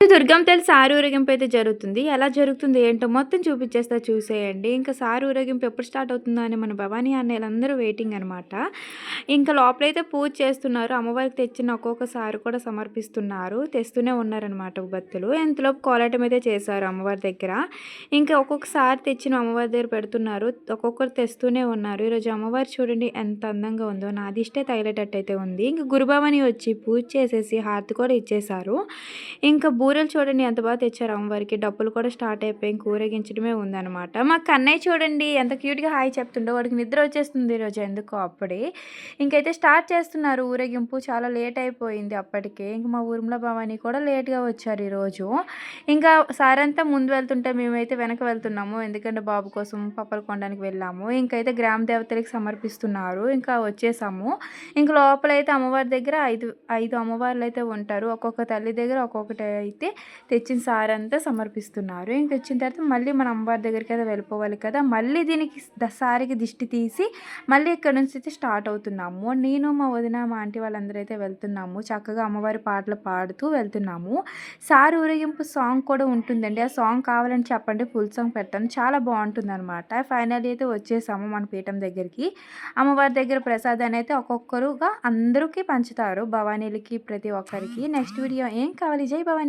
దుర్గం తల్లి సారి ఊరేగింపు అయితే జరుగుతుంది. ఎలా జరుగుతుంది ఏంటో మొత్తం చూపించేస్తా చూసేయండి. ఇంకా సారి ఊరేగింపు ఎప్పుడు స్టార్ట్ అవుతుందో అని మన భవానీ అన్నయ్యలందరూ వెయిటింగ్ అనమాట ఇంకా లోపలైతే పూజ చేస్తున్నారు. అమ్మవారికి తెచ్చిన ఒక్కొక్క సారి కూడా సమర్పిస్తున్నారు. తెస్తూనే ఉన్నారనమాట భక్తులు. ఎంతలోపు కోలాటం అయితే చేశారు అమ్మవారి దగ్గర. ఇంకా ఒక్కొక్కసారి తెచ్చిన అమ్మవారి దగ్గర పెడుతున్నారు. ఒక్కొక్కరు తెస్తూనే ఉన్నారు. ఈరోజు అమ్మవారు చూడండి ఎంత అందంగా ఉందో. నాది ఇష్టే తగిలేటట్టు అయితే ఉంది. ఇంకా గురుభవాని వచ్చి పూజ చేసేసి హారతి కూడా ఇచ్చేశారు. ఇంకా కూరలు చూడండి ఎంత బాగా తెచ్చారు అమ్మవారికి. డబ్బులు కూడా స్టార్ట్ అయిపోయి కూరగించడమే ఊరేగించడమే ఉందన్నమాట. మా కన్నయ్య చూడండి ఎంత క్యూట్గా హాయ్ చెప్తుండో వాడికి నిద్ర వచ్చేస్తుంది ఈరోజు ఎందుకో అప్పుడే. ఇంకైతే స్టార్ట్ చేస్తున్నారు ఊరేగింపు. చాలా లేట్ అయిపోయింది అప్పటికే. ఇంక మా ఊర్మిళ భవాని కూడా లేట్గా వచ్చారు ఈరోజు. ఇంకా సారంతా ముందు వెళ్తుంటే మేమైతే వెనక వెళ్తున్నాము. ఎందుకంటే బాబు కోసం పప్పలు కొనడానికి వెళ్ళాము. ఇంకైతే గ్రామ దేవతలకి సమర్పిస్తున్నారు. ఇంకా వచ్చేసాము. ఇంక లోపలైతే అమ్మవారి దగ్గర ఐదు ఐదు అమ్మవార్లు అయితే ఉంటారు. ఒక్కొక్క తల్లి దగ్గర ఒక్కొక్కటి అయితే తెచ్చిన సార్ అంతా సమర్పిస్తున్నారు. ఇంక వచ్చిన తర్వాత మళ్ళీ మన అమ్మవారి దగ్గరికి అయితే వెళ్ళిపోవాలి కదా. మళ్ళీ దీనికి దసారికి దిష్టి తీసి మళ్ళీ ఇక్కడ నుంచి అయితే స్టార్ట్ అవుతున్నాము. నేను మా వదిన మా ఆంటీ వాళ్ళందరూ అయితే వెళ్తున్నాము. చక్కగా అమ్మవారి పాటలు పాడుతూ వెళ్తున్నాము. సార్ ఊరేగింపు సాంగ్ కూడా ఉంటుందండి. ఆ సాంగ్ కావాలని చెప్పండి ఫుల్ సాంగ్ పెడతాను. చాలా బాగుంటుంది అనమాట ఫైనల్ అయితే వచ్చేసాము మన పీఠం దగ్గరికి. అమ్మవారి దగ్గర ప్రసాదాన్ని అయితే ఒక్కొక్కరుగా అందరికీ పంచుతారు. భవానీలకి ప్రతి ఒక్కరికి. నెక్స్ట్ వీడియో ఏం కావాలి? జై భవానీ.